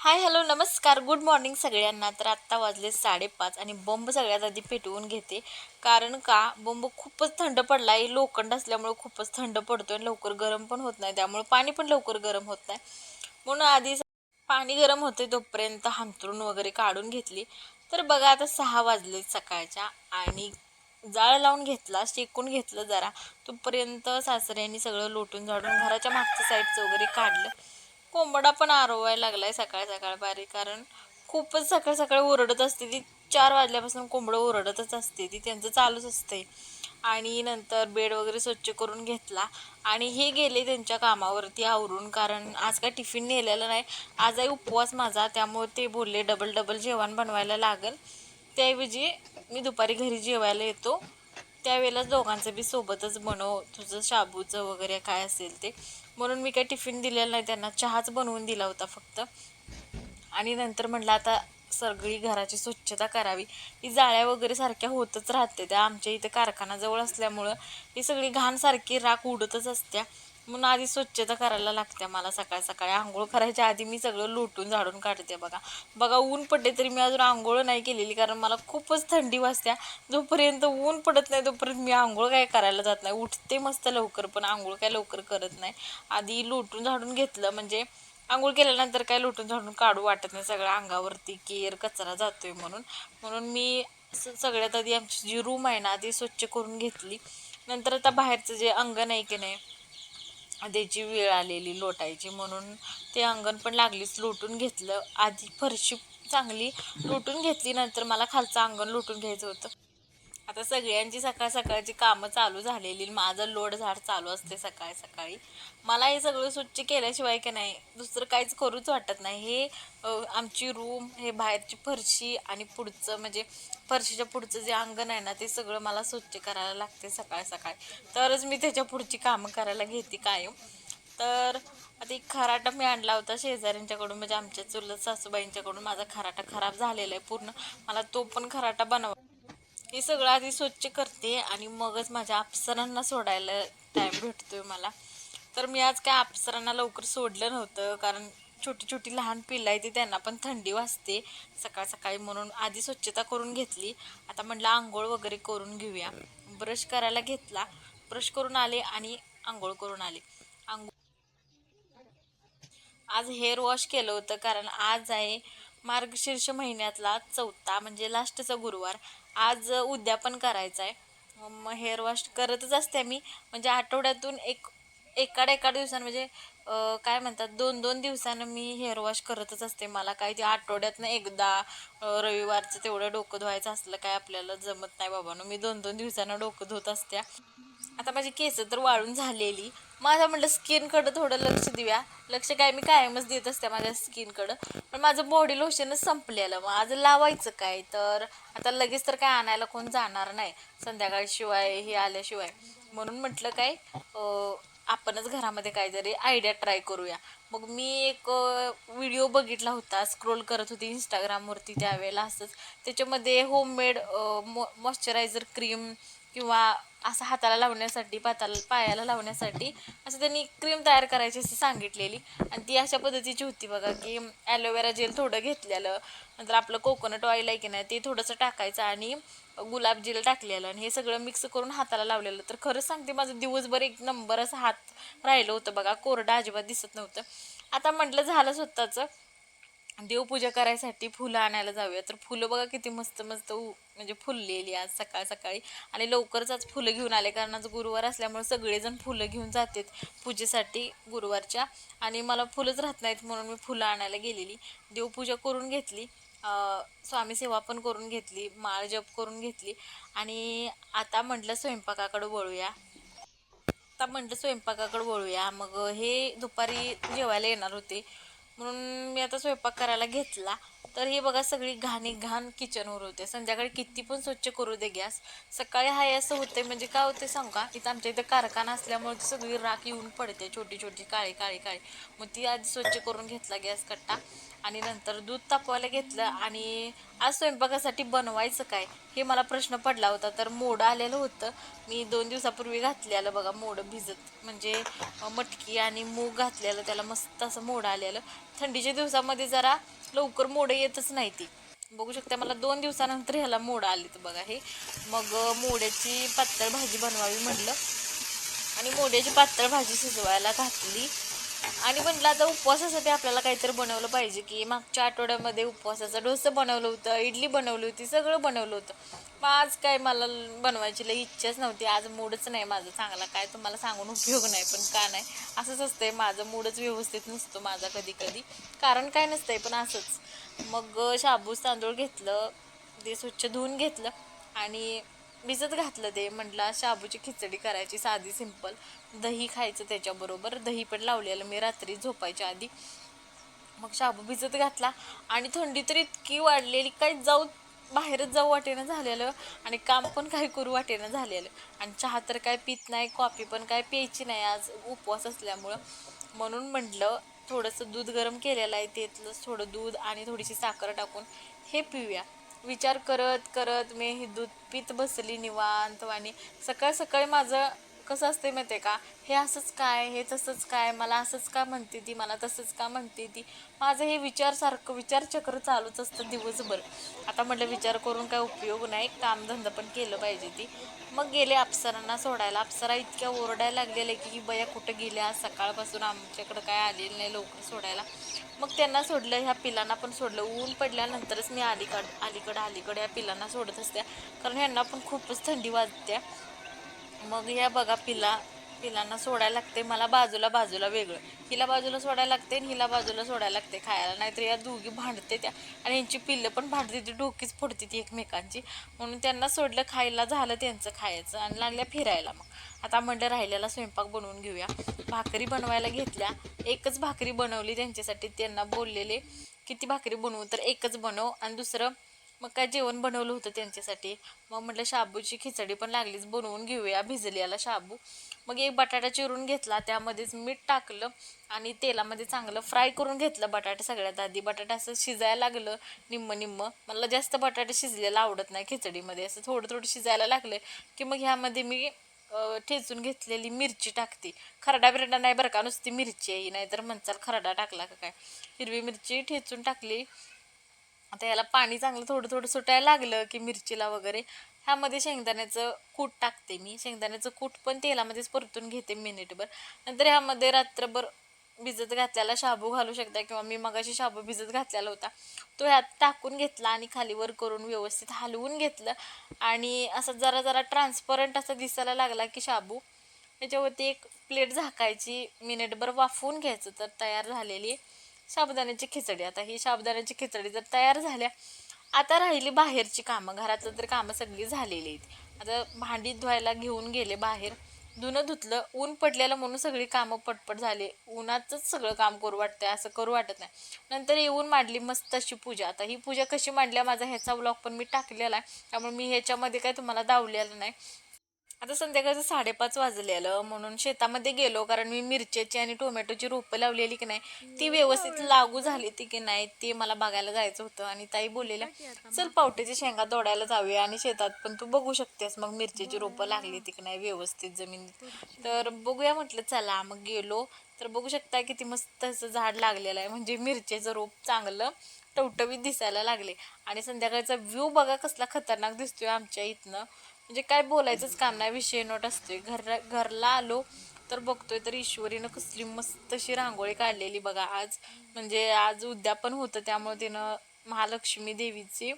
हाय hello नमस्कार. Good morning सगळ्यांना. तर आत्ता वाजले साडेपाच आणि बंब सगळ्यात आधी पेटवून घेते. कारण का बंब खूपच थंड पडला आहे लोखंड असल्यामुळे खूपच थंड पडतो आणि लवकर गरम पण होत नाही. त्यामुळे पाणी पण लवकर गरम होत नाही. म्हणून आधी पाणी गरम होते तोपर्यंत हांतरून वगैरे काढून घेतली. तर बघा आता सहा वाजले सकाळच्या आणि जाळ लावून घेतला शेकून घेतलं जरा. तोपर्यंत सासऱ्यांनी सगळं लोटून झाडून घराच्या मागच्या साईडचं वगैरे काढलं. कोंबडा पण आरवायला लागलाय सकाळ सकाळ बारी कारण खूपच सकाळ सकाळ ओरडत असते ती. चार वाजल्यापासून कोंबडं ओरडतच असते ती त्यांचं चालूच असते. आणि नंतर बेड वगैरे स्वच्छ करून घेतला आणि हे गेले त्यांच्या कामावरती आवरून कारण आज काय टिफिन नेलेलं नाही. आज आहे उपवास माझा त्यामुळे ते बोलले डबल डबल जेवण बनवायला लागेल. त्याऐवजी मी दुपारी घरी जेवायला येतो. त्यावेळेलाच दोघांचं बी सोबतच बनव तुझं शाबूचं वगैरे काय असेल ते. म्हणून मी काही टिफिन दिलेलं नाही त्यांना. चहाच बनवून दिला होता फक्त. आणि नंतर म्हटलं आता सगळी घराची स्वच्छता करावी. ही जाळ्या वगैरे सारख्या होतच राहते त्या आमच्या इथे कारखानाजवळ असल्यामुळं. ही सगळी घाण सारखी राख उडतच असत्या. म्हणून आधी स्वच्छता करायला लागते मला सकाळ सकाळी. आंघोळ करायच्या आधी मी सगळं लुटून झाडून काढते बघा. बघा ऊन पडते तरी मी अजून आंघोळ नाही केलेली कारण मला खूपच थंडी वाजते. जोपर्यंत ऊन पडत नाही तोपर्यंत मी आंघोळ काय करायला जात नाही. उठते मस्त लवकर पण आंघोळ काय लवकर करत नाही. आधी लुटून झाडून घेतलं म्हणजे आंघोळ केल्यानंतर काय लुटून झाडून काढू वाटत नाही. सगळं अंगावरती केर कचरा जातोय म्हणून. म्हणून मी सगळ्यात आधी आमची जी रूम आहे ना ती स्वच्छ करून घेतली. नंतर आता बाहेरचं जे अंगण आहे की नाही त्याची वेळ आलेली लोटायची म्हणून ते अंगण पण लागलीच लोटून घेतलं. आधी फरशी चांगली लोटून घेतली नंतर मला खालचं अंगण लोटून घ्यायचं होतं. आता सगळ्यांची सकाळ सकाळची कामं चालू झालेली माझं लोड झाड चालू असते सकाळी सकाळी. मला हे सगळं स्वच्छ केल्याशिवाय की नाही दुसरं काहीच करूच वाटत नाही. हे आमची रूम हे बाहेरची फरशी आणि पुढचं म्हणजे फरशीच्या पुढचं जे अंगण आहे ना ते सगळं मला स्वच्छ करायला लागते सकाळ सकाळी. तरच मी त्याच्या पुढची कामं करायला घेते कायम. तर आता एक खराटा मी आणला होता शेजाऱ्यांच्याकडून म्हणजे आमच्या चुलत सासूबाईंच्याकडून. माझा खराटा खराब झालेला आहे पूर्ण. मला तो पण खराटा बनवा हे सगळं आधी स्वच्छ करते आणि मगच माझ्या अप्सरांना सोडायला टाईम भेटतोय मला. तर मी आज काय अप्सरांना लवकर सोडलं नव्हतं कारण छोटी छोटी लहान पिल्लं आहे ती त्यांना पण थंडी वाजते. सकाळ सकाळी म्हणून आधी स्वच्छता करून घेतली. आता म्हटलं आंघोळ वगैरे करून घेऊया. ब्रश करायला घेतला. ब्रश करून आले आणि आंघोळ करून आले. आंघोळ आज हेअर वॉश केलं होतं कारण आज आहे मार्गशीर्ष महिन्यातला चौथा म्हणजे लास्टचा गुरुवार. आज उद्या पण करायचं आहे मग हेअर वॉश करतच असते मी. म्हणजे आठवड्यातून एक एकाड एका दिवसानं म्हणजे काय म्हणतात दोन दोन दिवसानं मी हेअर वॉश करतच असते. मला काय ते आठवड्यातनं एकदा रविवारचं तेवढं डोकं धुवायचं असलं काय आपल्याला जमत नाही बाबांनो. मी दोन दोन दिवसानं डोकं धुत असत्या आता माझी केस तर वाळून झालेली. माझं म्हटलं स्किनकडं थोडं लक्ष देऊया. लक्ष काय मी कायमच देत असते माझ्या स्किनकडं. पण माझं बॉडी लोशनच संपलेलं मग आज लावायचं काय? तर आता लगेच तर काय आणायला कोण जाणार नाही. संध्याकाळ शिवाय हे आल्याशिवाय. म्हणून म्हटलं काय आपणच घरामध्ये काहीतरी आयडिया ट्राय करूया. मग मी एक व्हिडिओ बघितला होता. स्क्रोल करत होती इंस्टाग्रामवरती त्यावेळेला असंच. त्याच्यामध्ये होममेड मॉ मॉइश्चरायझर क्रीम किंवा असं हाताला लावण्यासाठी पाताला पायाला लावण्यासाठी असं त्यांनी क्रीम तयार करायची असं सांगितलेली. आणि ती अशा पद्धतीची होती बघा की ॲलोवेरा जेल थोडं घेतलेलं. नंतर आपलं कोकोनट ऑइल आहे की नाही ते थोडंसं टाकायचं आणि गुलाब जेल टाकलेलं आणि हे सगळं मिक्स करून हाताला लावलेलं. तर खरंच सांगते माझं दिवसभर एक नंबर असं हात राहिलं होतं बघा. कोरडं अजिबात दिसत नव्हतं. आता म्हटलं झालं स्वतःचं. देवपूजा करायसाठी फुलं आणायला जाऊया. तर फुलं बघा किती मस्त मस्त म्हणजे फुललेली आज सकाळ सकाळी. आणि लवकरच आज फुलं घेऊन आले कारण आज गुरुवार असल्यामुळे सगळेजण फुलं घेऊन जातात पूजेसाठी गुरुवारच्या. आणि मला फुलंच राहत नाहीत म्हणून मी फुलं आणायला गेलेली. देवपूजा करून घेतली. स्वामी सेवा पण करून घेतली. माळ जप करून घेतली. आणि आता म्हटलं स्वयंपाकाकडं वळूया. आता म्हटलं स्वयंपाकाकडं वळूया. मग हे दुपारी जेवायला येणार होते. म्हणून मी आता स्वयंपाक करायला घेतला. तर हे बघा सगळी घाणी घाण किचनवर होते. संध्याकाळी किती पण स्वच्छ करू दे गॅस. सकाळी हाय असं होते म्हणजे काय होते सांग? का इथं आमच्या इथं कारखाना असल्यामुळे सगळी राख येऊन पडते छोटी छोटी काळी काळी काळी. मग ती आधी स्वच्छ करून घेतला गॅस कट्टा. आणि नंतर दूध तापवायला घेतलं आणि आज स्वयंपाकासाठी बनवायचं काय हे मला प्रश्न पडला होता. तर मोडं आलेलं होतं. मी दोन दिवसापूर्वी घातलेलं बघा मोडं भिजत. म्हणजे मटकी आणि मूग घातलेलं त्याला मस्त असं मोडं आलेलं. थंडीच्या दिवसामध्ये जरा लवकर मोडं येतच नाही ती. बघू शकता मला दोन दिवसानंतर ह्याला मोडं आलीत बघा हे. मग मोड्याची पातळ भाजी बनवावी म्हटलं आणि मोड्याची पातळ भाजी शिजवायला घातली. आणि म्हटलं आता उपवासासाठी आपल्याला काहीतरी बनवलं पाहिजे की मागच्या आठवड्यामध्ये उपवासाचा डोसं बनवलं होतं इडली बनवली होती सगळं बनवलं होतं. मग आज काय मला बनवायची लई इच्छाच नव्हती. आज मूडच नाही माझं चांगला. काय तुम्हाला सांगून उपयोग नाही पण का नाही? असंच असतंय. माझं मूडच व्यवस्थित नसतो माझा कधी कधी कारण काय नसतंय पण असंच. मग शाबूस तांदूळ घेतलं ते स्वच्छ धुवून घेतलं आणि भिजत घातलं ते म्हटलं शाबूची खिचडी करायची साधी सिंपल दही खायचं त्याच्याबरोबर. दही पण लावलेलं मी रात्री झोपायच्या आधी. मग शाबू भिजत घातला आणि थंडी तर इतकी वाढलेली काही जाऊ बाहेरच जाऊ वाटेनं झालेलं आणि काम पण काही करू वाटेनं झालेलं. आणि चहा तर काय पित नाही कॉफी पण काय प्यायची नाही आज उपवास असल्यामुळं. म्हणून म्हटलं थोडंसं दूध गरम केलेलं आहे त्यातलंच थोडं दूध आणि थोडीशी साखर टाकून हे पिऊया. विचार करत करत मी हे दूध पित बसली निवांत आणि सकाळ सकाळी माझं कसं असते माहिती आहे का? हे असंच काय हे तसंच काय मला असंच का म्हणते ती मला तसंच का म्हणते ती? माझं हे विचारसारखं विचारचक्र चालूच असतं दिवसभर. आता म्हटलं विचार करून काय उपयोग नाही कामधंदा पण केलं पाहिजे ती. मग गेले अप्सरांना सोडायला. अप्सरा इतक्या ओरडायला लागलेल्या की बया कुठं गेल्या? सकाळपासून आमच्याकडं काय आलेलं नाही लवकर सोडायला. मग त्यांना सोडलं ह्या पिलांना पण सोडलं. ऊन पडल्यानंतरच मी अलीकड अलीकडं अलीकडे या पिलांना सोडत असते कारण ह्यांना पण खूपच थंडी वाजते मग या बघा पिला पिलांना सोडायला लागते. मला बाजूला बाजूला वेगळं. हिला बाजूला सोडायला लागते आणि हिला बाजूला सोडायला लागते खायला. नाहीतर या दोघी भांडते त्या. आणि यांची पिल्लं पण भांडते. ती डोकीच फोडते ती एकमेकांची. म्हणून त्यांना सोडलं खायला झालं त्यांचं खायचं आणि लागल्या फिरायला मग. आता म्हणलं राहिलेला स्वयंपाक बनवून घेऊया. भाकरी बनवायला घेतल्या. एकच भाकरी बनवली त्यांच्यासाठी. त्यांना बोललेले किती भाकरी बनवू? तर एकच बनव आणि दुसरं मग काय जेवण बनवलं होतं त्यांच्यासाठी. मग म्हटलं शाबूची खिचडी पण लागलीच बनवून घेऊया भिजल्याला शाबू. मग एक बटाटा चिरून घेतला त्यामध्येच मीठ टाकलं आणि तेलामध्ये चांगलं फ्राय करून घेतलं बटाटा सगळ्यात आधी. बटाटा असं शिजायला लागलं निम्म निम्म. मला जास्त बटाटा शिजलेला आवडत नाही खिचडीमध्ये. असं थोडं थोडं शिजायला लागलं की मग ह्यामध्ये मी ठेचून घेतलेली मिरची टाकते. खरडा बिरडा नाही बरं का नुसती मिरची आहे. नाहीतर म्हणचाल खरडा टाकला का काय? हिरवी मिरची ठेचून टाकली. आता याला पाणी चांगलं थोडं थोडं सुटायला लागलं की मिरचीला वगैरे. ह्यामध्ये शेंगदाण्याचं कूट टाकते मी. शेंगदाण्याचं कूट पण तेलामध्येच परतून घेते मिनिटभर. नंतर ह्यामध्ये रात्रभर भिजत घातलेला शाबू घालू शकता किंवा मी मगाशी शाबू भिजत घातलेला होता. तो ह्यात टाकून घेतला आणि खालीवर करून व्यवस्थित हलवून घेतलं. आणि असं जरा जरा ट्रान्सपरंट असं दिसायला लागला की शाबू. त्याच्यावरती एक प्लेट झाकायची मिनिटभर वाफवून घ्यायचं तर तयार झालेली साबुदाण्याची खिचडी. आता ही साबुदाण्याची खिचडी जर तयार झाल्या आता राहिली बाहेरची कामं. घरातलं तर कामं सगळी झालेली आहेत. आता भांडी धुवायला घेऊन गेले बाहेर. धुणं धुतलं ऊन पडलेलं म्हणून सगळी कामं पटपट झाले. उन्हातच सगळं काम करू वाटतंय असं करू वाटत नाही. नंतर येऊन मांडली मस्त अशी पूजा. आता ही पूजा कशी मांडल्या माझा ह्याचा ब्लॉग पण मी टाकलेला आहे. त्यामुळे मी ह्याच्यामध्ये काय तुम्हाला दावलेला नाही. आता संध्याकाळचं साडेपाच वाजलेलं म्हणून शेतामध्ये गेलो कारण मी मिरच्याची आणि टोमॅटोची रोपं लावलेली की नाही ती व्यवस्थित लागू झाली ती की नाही ते मला बघायला जायचं होतं. आणि ताई बोललेल्या चल पावट्याची शेंगा तोडायला जाऊया आणि शेतात पण तू बघू शकतेस मग मिरच्याची रोपं लागली ती की नाही व्यवस्थित जमिनीत तर बघूया म्हटलं चला मग गेलो. तर बघू शकता किती मस्त असं झाड लागलेलं आहे म्हणजे मिरचेचं रोप चांगलं टवटवीत दिसायला लागले. आणि संध्याकाळचा व्ह्यू बघा कसला खतरनाक दिसतोय आमच्या इथनं. म्हणजे काय बोलायचंच काम नाही विषय नोट असतोय. घर घरला आलो तर बघतोय तर ईश्वरीनं कसली मस्त अशी रांगोळी काढलेली बघा. आज म्हणजे आज उद्यापन होतं त्यामुळे तिनं महालक्ष्मी देवीची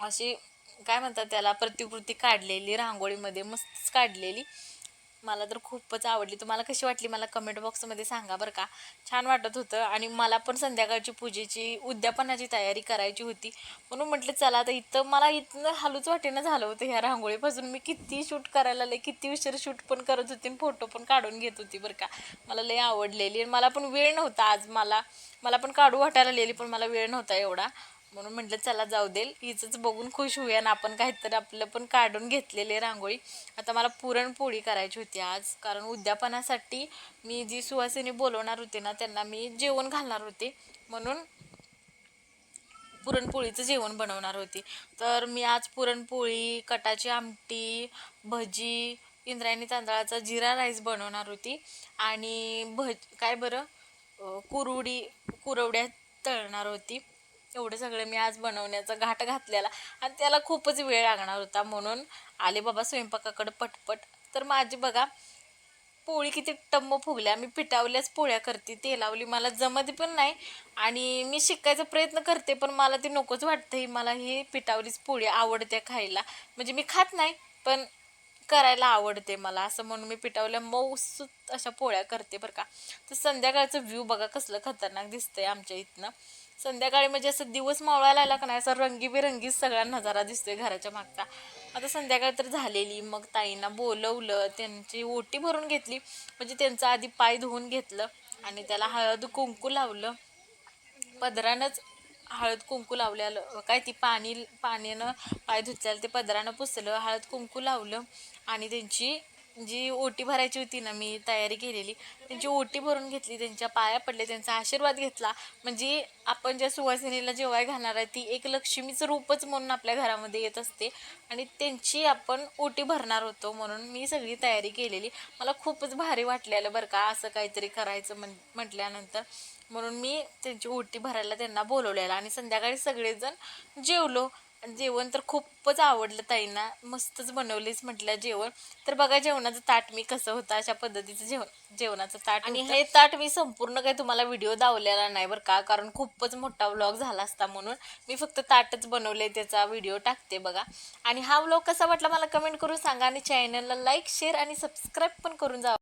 अशी काय म्हणतात त्याला प्रतिकृती काढलेली रांगोळीमध्ये मस्तच काढलेली. मला तर खूपच आवडली. तुम्हाला कशी वाटली मला कमेंट बॉक्समध्ये सांगा बरं का. छान वाटत होतं आणि मला पण संध्याकाळची पूजेची उद्यापनाची तयारी करायची होती. म्हणून म्हटलं चला आता इथं मला इथनं हालूच वाटेनं झालं होतं ह्या रांगोळीपासून मी किती शूट करायला लय किती उशीर शूट पण करत होती फोटो पण काढून घेत होती बरं का. मला लय आवडलेली आणि मला पण वेळ नव्हता आज. मला मला पण काढू वाटायला लिहिली पण मला वेळ नव्हता एवढा. म्हणून म्हटलं चला जाऊ देल हिचंच बघून खुश होऊया ना. आपण काहीतरी आपलं पण काढून घेतलेले रांगोळी. आता मला पुरणपोळी करायची होती आज. कारण उद्यापनासाठी मी जी सुवासिनी बोलवणार होते ना त्यांना मी जेवण घालणार होते. म्हणून पुरणपोळीचं जेवण बनवणार होती. तर मी आज पुरणपोळी कटाची आमटी भजी इंद्रायणी तांदळाचा जिरा राईस बनवणार होती. आणि भज काय बरं? कुरुडी कुरवड्या तळणार होती. एवढं सगळं मी आज बनवण्याचा घाट घातलेला आणि त्याला खूपच वेळ लागणार होता म्हणून आले बाबा स्वयंपाकाकडे पटपट. तर माझी बघा पोळी किती टम्म फुगल्या. मी पिठावल्याच पोळ्या करते तेलावली मला जमत पण नाही आणि मी शिकायचा प्रयत्न करते पण मला ती नकोच वाटतं ही मला ही पिठावलीच पोळी आवडते खायला. म्हणजे मी खात नाही पण करायला आवडते मला. असं म्हणून मी पिठावल्या मऊसूत अशा पोळ्या करते बरं का. तर संध्याकाळचं व्ह्यू बघा कसलं खतरनाक दिसतंय आमच्या इथनं. संध्याकाळी म्हणजे असं दिवस मावळायला आला का नाही असं रंगीबेरंगीच सगळा नजारा दिसतोय घराच्या मागचा. आता संध्याकाळ तर झालेली मग ताईंना बोलवलं त्यांची ओटी भरून घेतली. म्हणजे त्यांचं आधी पाय धुवून घेतलं आणि त्याला हळद कुंकू लावलं. पदरानंच हळद कुंकू लावलेलं काय ती पाणी पाण्यानं पाय धुतल्याला ते पदरानं पुसलं हळद कुंकू लावलं आणि त्यांची जी ओटी भरायची होती ना मी तयारी केलेली त्यांची ओटी भरून घेतली त्यांच्या पाया पडले त्यांचा आशीर्वाद घेतला. म्हणजे आपण ज्या सुवासिनीला जेवाय घालणार आहे ती एक लक्ष्मीचं रूपच म्हणून आपल्या घरामध्ये येत असते. आणि त्यांची आपण ओटी भरणार होतो म्हणून मी सगळी तयारी केलेली. मला खूपच भारी वाटलेलं बरं का असं काहीतरी करायचं म्हण म्हटल्यानंतर. म्हणून मी त्यांची ओटी भरायला त्यांना बोलवलेलं आणि संध्याकाळी सगळेजण जेवलो. आणि जेवण तर खूपच आवडलं ताईंना. मस्तच बनवलीच म्हटलं जेवण. तर बघा जेवणाचं ताट मी कसं होतं अशा पद्धतीचं जेवण जेवणाचं ताट आणि हे ताट मी संपूर्ण काही तुम्हाला व्हिडिओ दावलेला नाही बरं का कारण खूपच मोठा व्लॉग झाला असता म्हणून. मी फक्त ताटच बनवले त्याचा व्हिडिओ टाकते बघा. आणि हा व्लॉग कसा वाटला मला कमेंट करून सांगा आणि चॅनलला लाईक शेअर आणि सबस्क्राईब पण करून जा